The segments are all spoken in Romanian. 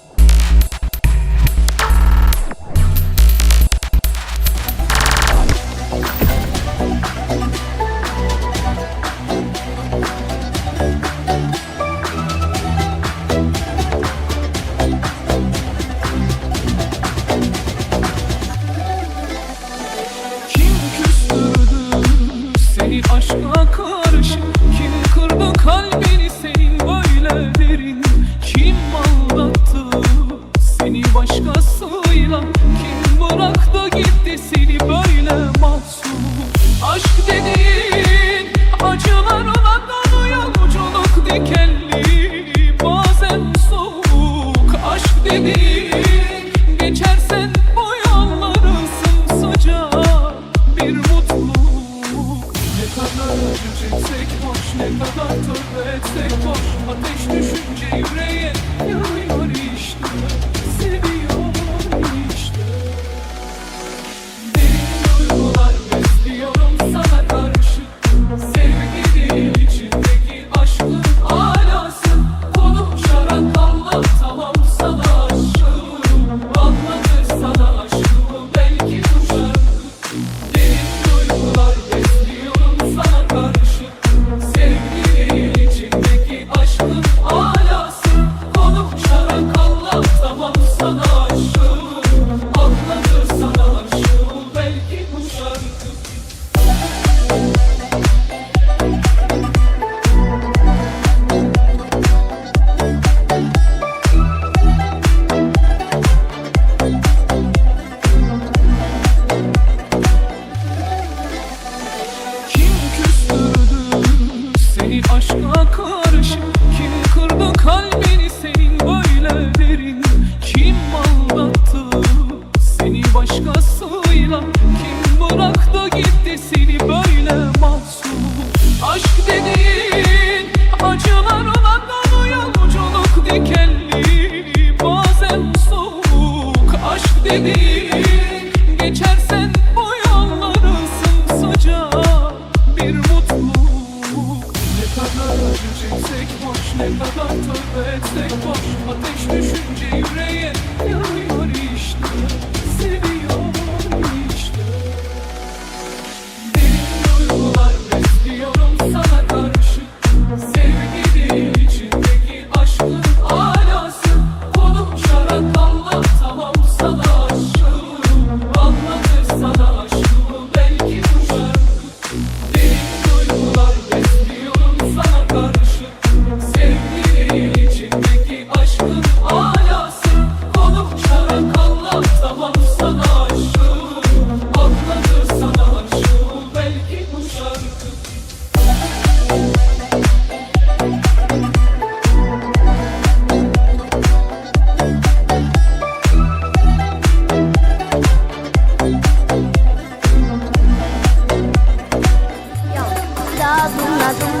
Yeah. Ne kadar tövbe etsek boş. Ateş düşünce yüreğe Ooh. Geçersen bu yolları sımsıcak bir mutluluk. Ne kadar acı çeksek boş Ne kadar tövbe etsek boş. Ateş düşünce yüreğe yanıyor işte. Seviyor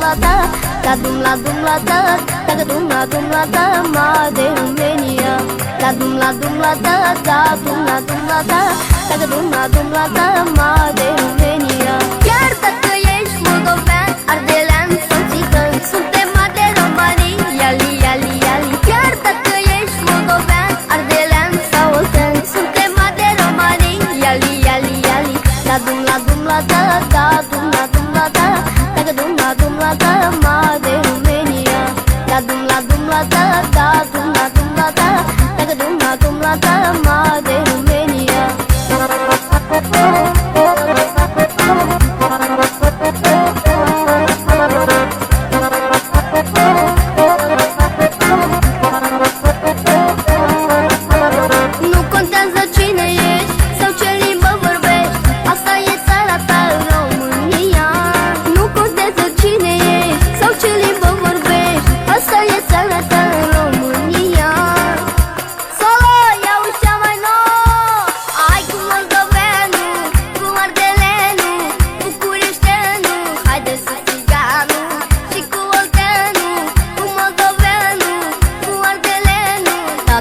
dumla dumla da Da dumla dumla da Da dumla dumla da Madem beni ya Da dumla dumla da Da dumla dumla da Da dumla dumla da Madem beni ya Iartă că ești moldovean Ardelean sau țigan Suntem de romani Iali, iali, iali Iartă că ești moldovean Ardelean sau oltean Suntem de romani Iali, iali, iali Da dumla dumla da Da dumla dumla da Da Mother, mother.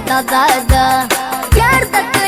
da da da. Chiar dacă